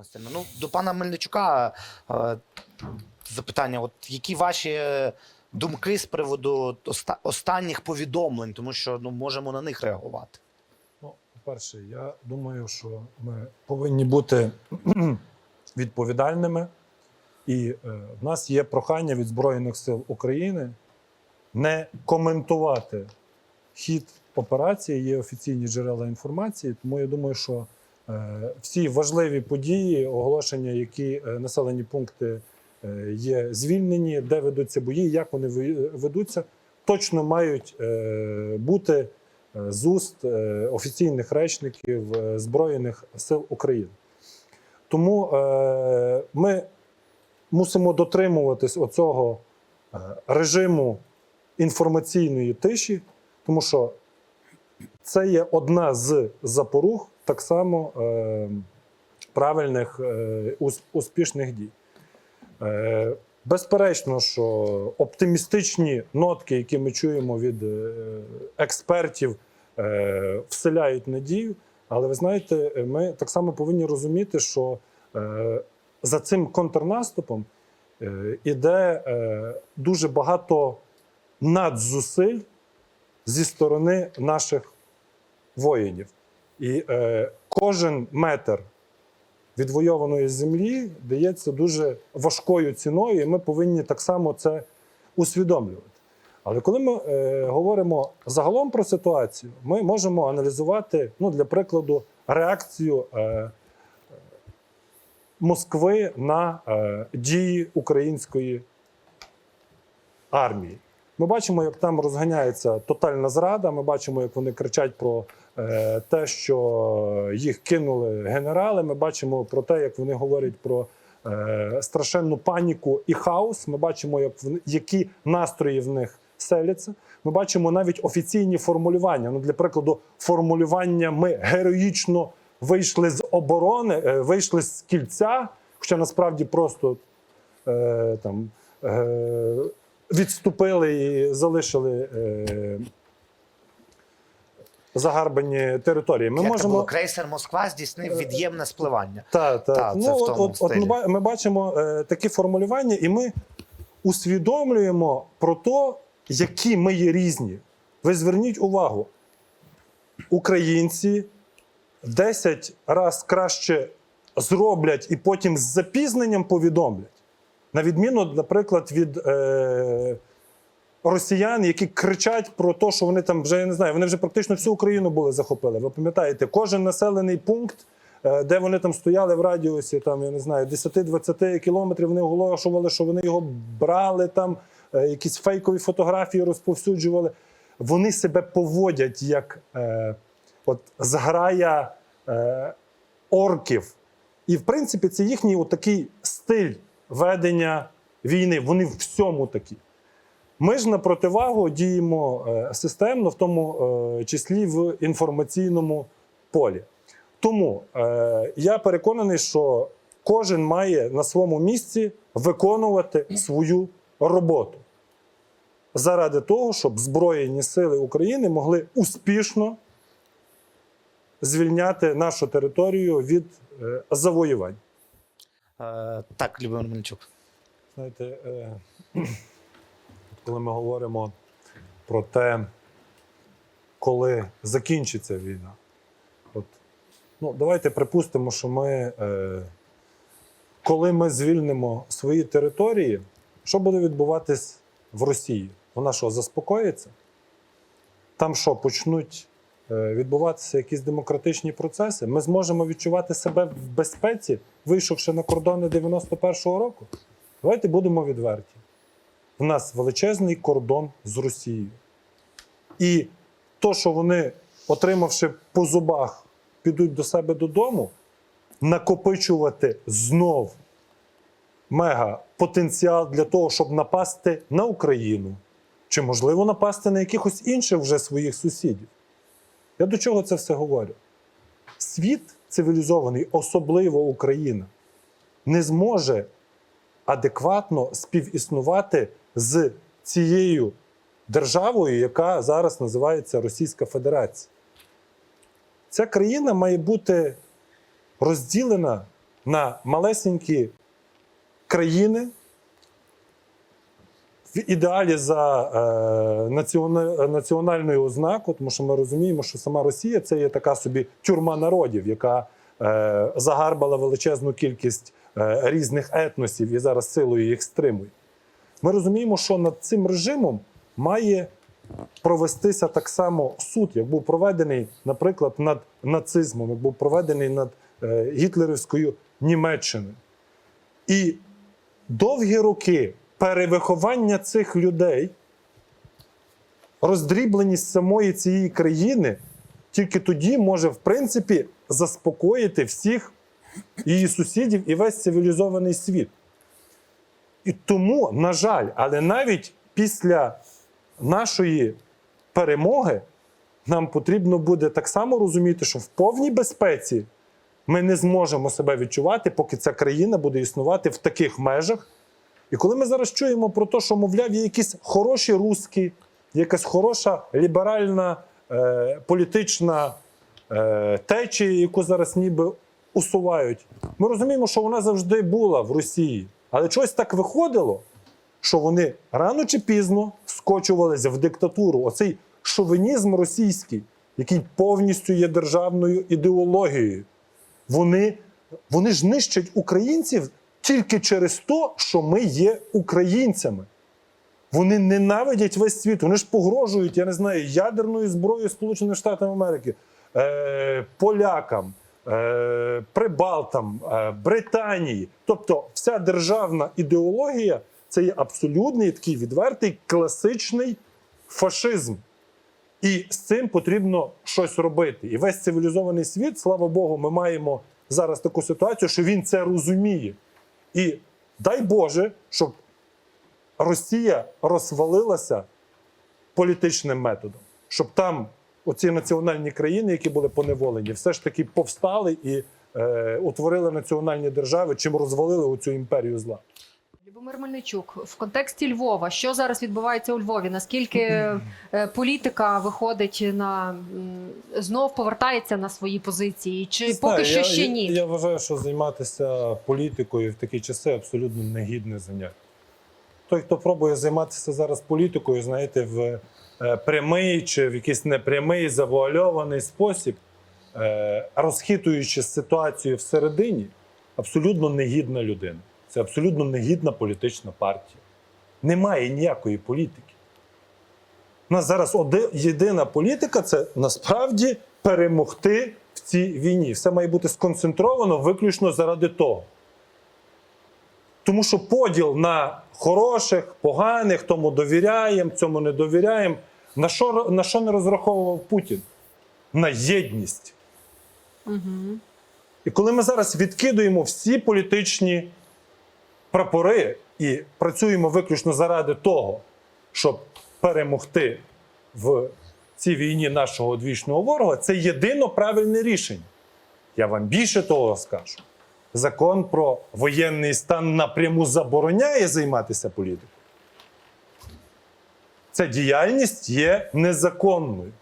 Ось, ну, до пана Мельничука е, запитання: от які ваші думки з приводу оста- останніх повідомлень, тому що ну, можемо на них реагувати. Ну, по-перше, я думаю, що ми повинні бути відповідальними. І е, в нас є прохання від Збройних сил України не коментувати хід операції, є офіційні джерела інформації. Тому я думаю, що всі важливі події, оголошення, які е, населені пункти е, є звільнені, де ведуться бої, як вони ведуться, точно мають е, бути е, з уст е, офіційних речників е, Збройних сил України. Тому е, ми мусимо дотримуватись оцього е, режиму інформаційної тиші, тому що це є одна з запоруг так само е, правильних е, успішних дій. Е, Безперечно, що оптимістичні нотки, які ми чуємо від е, експертів, е, вселяють надію. Але ви знаєте, ми так само повинні розуміти, що е, за цим контрнаступом іде дуже багато надзусиль зі сторони наших воїнів. І е, кожен метр відвойованої землі дається дуже важкою ціною, і ми повинні так само це усвідомлювати. Але коли ми е, говоримо загалом про ситуацію, ми можемо аналізувати, ну, для прикладу, реакцію е, Москви на е, дії української армії. Ми бачимо, як там розганяється тотальна зрада. Ми бачимо, як вони кричать про те, що їх кинули генерали. Ми бачимо про те, як вони говорять про е, страшенну паніку і хаос. Ми бачимо, як які настрої в них селяться. Ми бачимо навіть офіційні формулювання. Ну, для прикладу, формулювання ми героїчно вийшли з оборони, е, вийшли з кільця, хоча насправді просто е, там. Е, відступили і залишили е, загарбані території. Ми Як можемо було? крейсер Москва здійснив від'ємне спливання. та, та. Та, ну, от, от, от ми, ми бачимо е, такі формулювання, і ми усвідомлюємо про те, які ми є різні. Ви зверніть увагу, українці 10 разів краще зроблять і потім з запізненням повідомлять. На відміну, наприклад, від е, росіян, які кричать про те, що вони там вже я не знаю, вони вже практично всю Україну були захопили. Ви пам'ятаєте, кожен населений пункт, е, де вони там стояли в радіусі, там я не знаю, 10-20 кілометрів, вони оголошували, що вони його брали там, е, якісь фейкові фотографії розповсюджували. Вони себе поводять як е, от зграя е, орків. І, в принципі, це їхній отакий стиль ведення війни. Вони в всьому такі. Ми ж на противагу діємо е, системно, в тому е, числі в інформаційному полі. Тому е, я переконаний, що кожен має на своєму місці виконувати свою роботу заради того, щоб Збройні сили України могли успішно звільняти нашу територію від завоювань. Так, Любомир Мельничук. Знаєте, е, коли ми говоримо про те, коли закінчиться війна, от, ну, давайте припустимо, що ми, е, коли ми звільнимо свої території, що буде відбуватись в Росії? Вона що, заспокоїться? Там що, почнуть е, відбуватися якісь демократичні процеси? Ми зможемо відчувати себе в безпеці, вийшовши на кордони 91-го року? Давайте будемо відверті. У нас величезний кордон з Росією. І то, що вони, отримавши по зубах, підуть до себе додому, накопичувати знов мега потенціал для того, щоб напасти на Україну, чи, можливо, напасти на якихось інших вже своїх сусідів. Я до чого це все говорю? Світ цивілізований, особливо Україна, не зможе адекватно співіснувати з цією державою, яка зараз називається Російська Федерація. Ця країна має бути розділена на малесенькі країни, в ідеалі за е, націона- національною ознакою, тому що ми розуміємо, що сама Росія це є така собі тюрма народів, яка е, загарбала величезну кількість е, різних етносів і зараз силою їх стримує. Ми розуміємо, що над цим режимом має провестися так само суд, як був проведений, наприклад, над нацизмом, як був проведений над е, гітлерівською Німеччиною. І довгі роки перевиховання цих людей, роздрібленість самої цієї країни, тільки тоді може, в принципі, заспокоїти всіх її сусідів і весь цивілізований світ. І тому, на жаль, але навіть після нашої перемоги нам потрібно буде так само розуміти, що в повній безпеці ми не зможемо себе відчувати, поки ця країна буде існувати в таких межах. І коли ми зараз чуємо про те, що, мовляв, є якісь хороші русські, якась хороша ліберальна е, політична е, течія, яку зараз ніби усувають, ми розуміємо, що вона завжди була в Росії. Але чогось так виходило, що вони рано чи пізно скочувалися в диктатуру. Оцей шовінізм російський, який повністю є державною ідеологією. Вони, вони ж нищать українців тільки через те, що ми є українцями. Вони ненавидять весь світ, вони ж погрожують, я не знаю, ядерною зброєю Сполучених Штатів Америки, е, полякам, прибалтам, е, Британії. Тобто, вся державна ідеологія це є абсолютний такий відвертий класичний фашизм. І з цим потрібно щось робити. І весь цивілізований світ, слава Богу, ми маємо зараз таку ситуацію, що він це розуміє. І дай Боже, щоб Росія розвалилася політичним методом, щоб там оці національні країни, які були поневолені, все ж таки повстали і е, утворили національні держави, чим розвалили оцю імперію зла. Любомир Мельничук, в контексті Львова, що зараз відбувається у Львові? Наскільки е, політика виходить на знов повертається на свої позиції? Чи Не поки що я, ще ні? Я, вважаю, що займатися політикою в такі часи абсолютно негідне заняття. Той, хто пробує займатися зараз політикою, знаєте, в прямий чи в якийсь непрямий завуальований спосіб, е, розхитуючи ситуацію всередині, абсолютно негідна людина. Це абсолютно негідна політична партія. Немає ніякої політики. У нас зараз оди- єдина політика це насправді перемогти в цій війні. Все має бути сконцентровано виключно заради того. Тому що поділ на хороших, поганих, тому довіряємо, цьому не довіряємо. На що, на що не розраховував Путін? На єдність. Угу. І коли ми зараз відкидуємо всі політичні прапори і працюємо виключно заради того, щоб перемогти в цій війні нашого одвічного ворога, це єдино правильне рішення. Я вам більше того скажу. Закон про воєнний стан напряму забороняє займатися політикою. Ця діяльність є незаконною.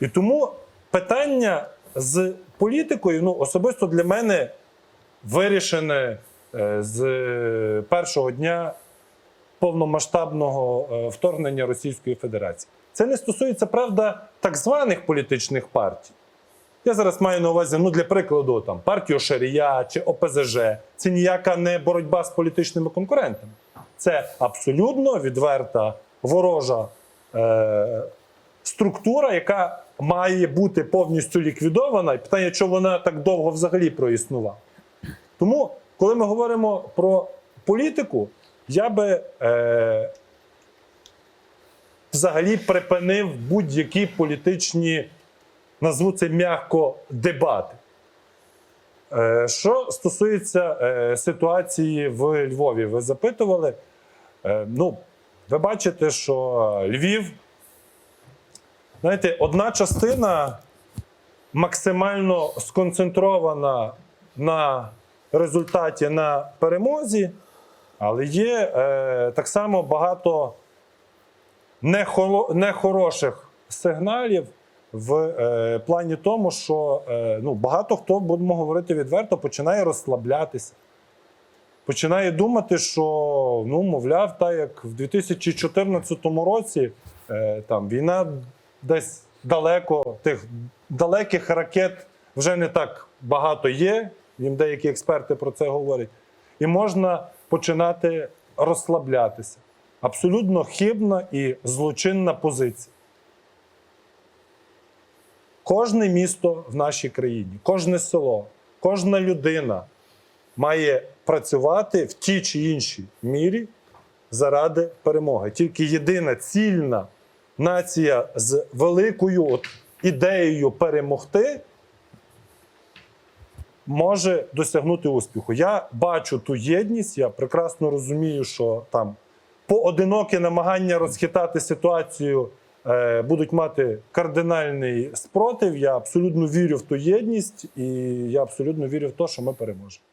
І тому питання з політикою, ну, особисто для мене вирішене е, з першого дня повномасштабного е, вторгнення Російської Федерації. Це не стосується, правда, так званих політичних партій. Я зараз маю на увазі, ну, для прикладу, там, партію Шарія чи ОПЗЖ. Це ніяка не боротьба з політичними конкурентами. Це абсолютно відверта ворожа е, структура, яка має бути повністю ліквідована, і питання, чому вона так довго взагалі проіснувала. Тому, коли ми говоримо про політику, я би е, взагалі припинив будь-які політичні, назву це м'яко, дебати. Е, що стосується е, ситуації в Львові, ви запитували. Е, ну, ви бачите, що Львів, знаєте, одна частина максимально сконцентрована на результаті на перемозі, але є так само багато нехороших сигналів в е, плані тому, що е, ну, багато хто, будемо говорити відверто, починає розслаблятися. Починає думати, що ну, мовляв, так як в 2014 році е, там, війна десь далеко, тих далеких ракет вже не так багато є. Їм деякі експерти про це говорять. І можна починати розслаблятися. Абсолютно хибна і злочинна позиція. Кожне місто в нашій країні, кожне село, кожна людина має працювати в тій чи іншій мірі заради перемоги. Тільки єдина цільна нація з великою от ідеєю перемогти може досягнути успіху. Я бачу ту єдність, я прекрасно розумію, що там поодинокі намагання розхитати ситуацію будуть мати кардинальний спротив. Я абсолютно вірю в ту єдність, і я абсолютно вірю в те, що ми переможемо.